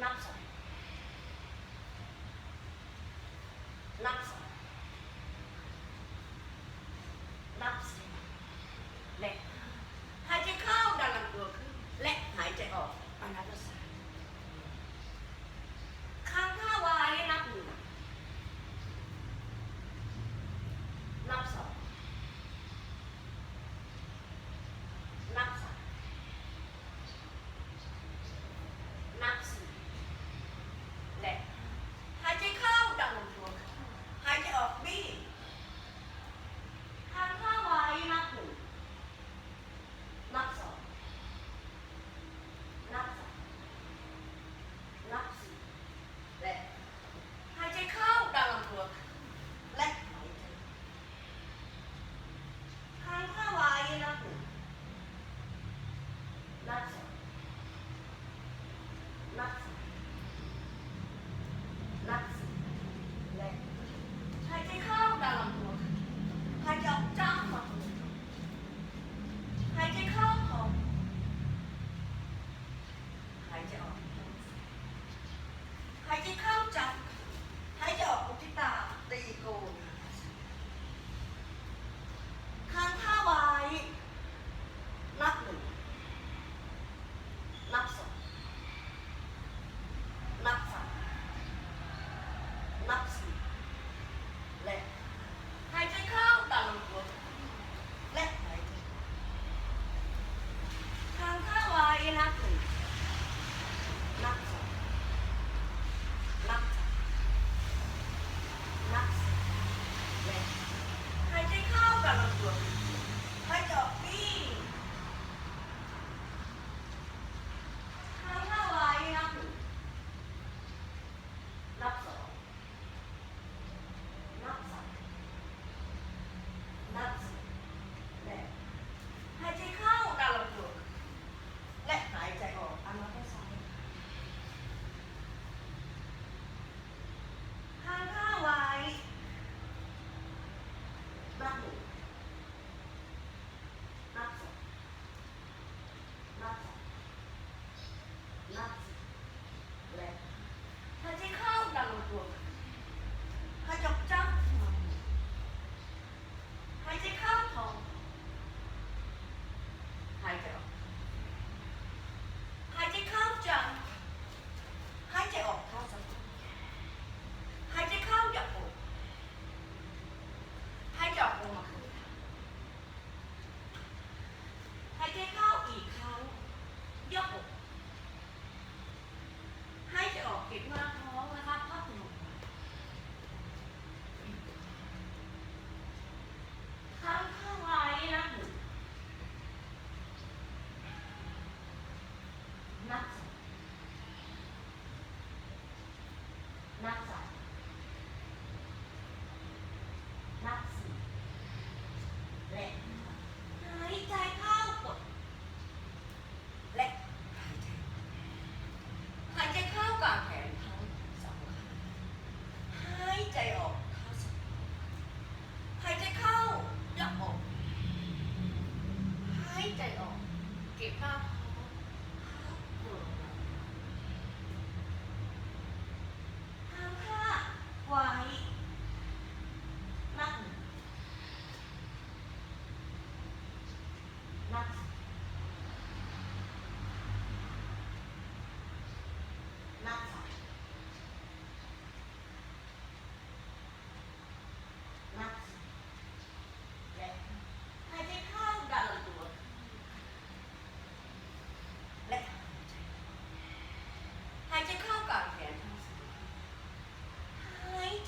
Laksa. Laksa. Laksa. Laksa.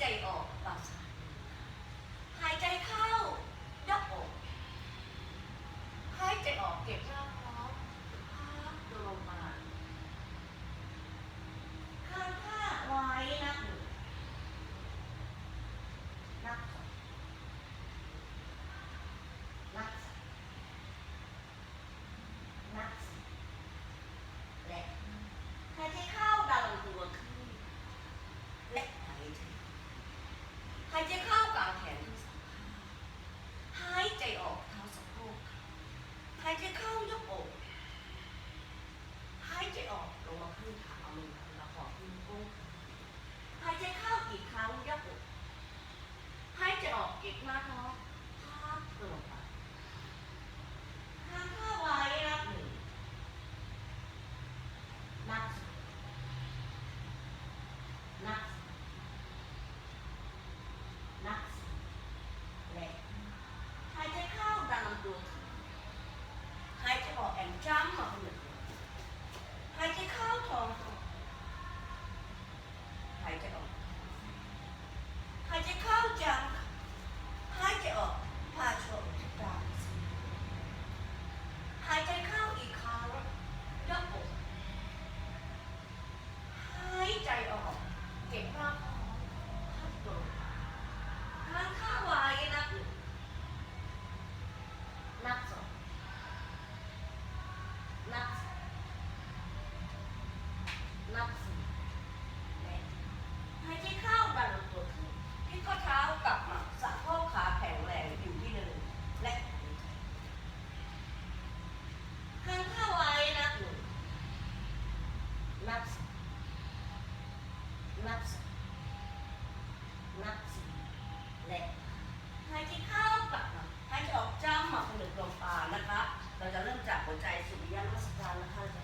ใจออกเปล่า 还接客 เราจะเริ่มจากหัวใจสุริยะนมัสการนะคะ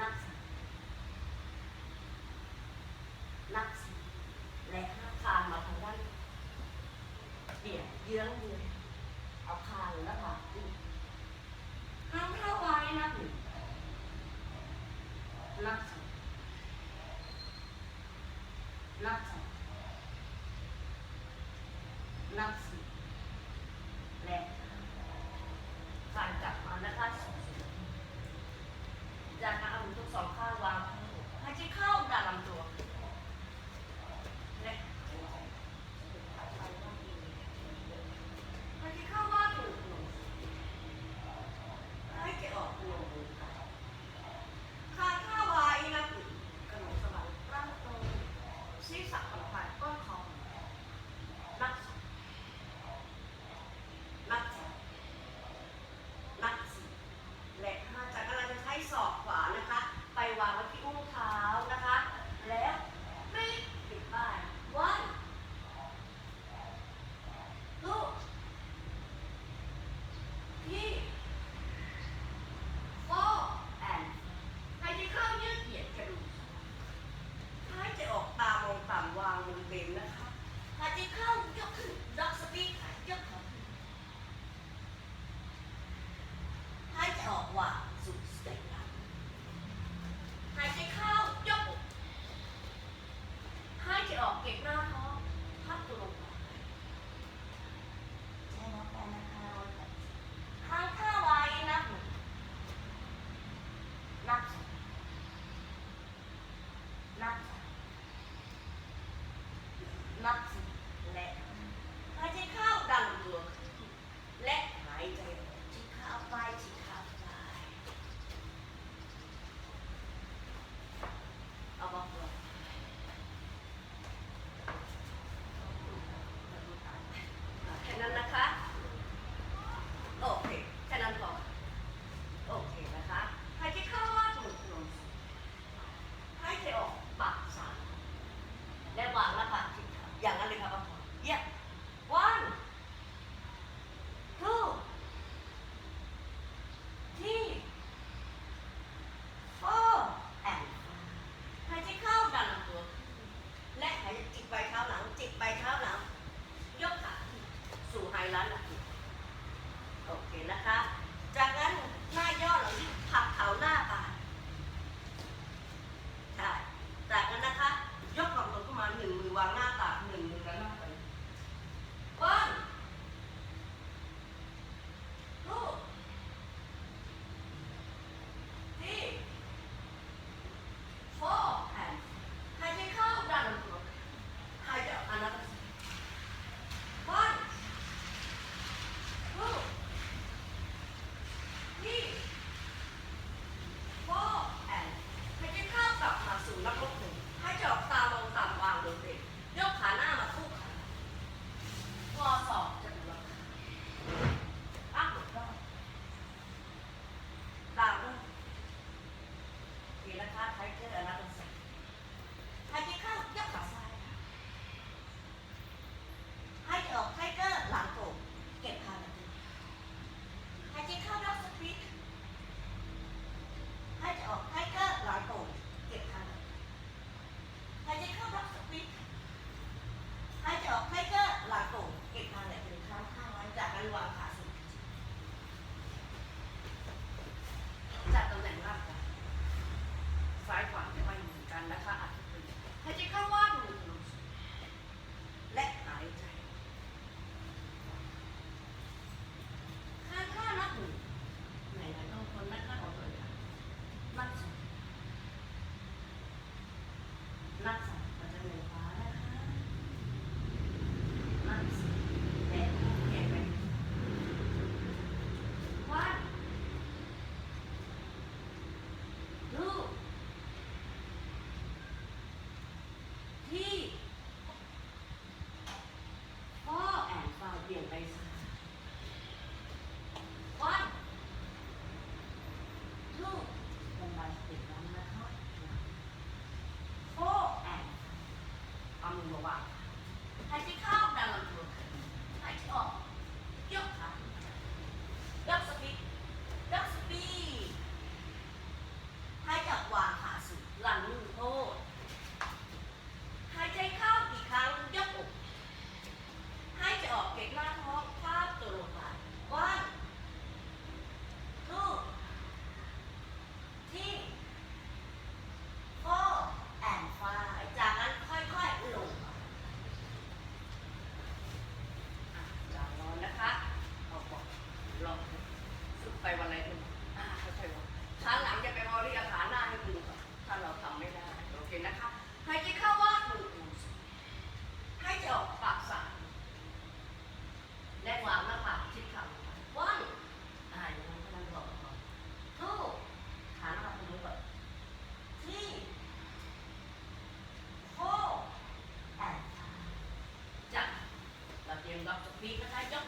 นักสามนับสี่และห้าคานมาทางด้านเบียดเยื้องมือเอาคานแล้วค่ะขึ้นห้าข้าไว้นับหนึ่งนักสองนับสา ไปเท้าหลัง ยกขาสู่ไฮไลท์โอเคนะคะ กับสปี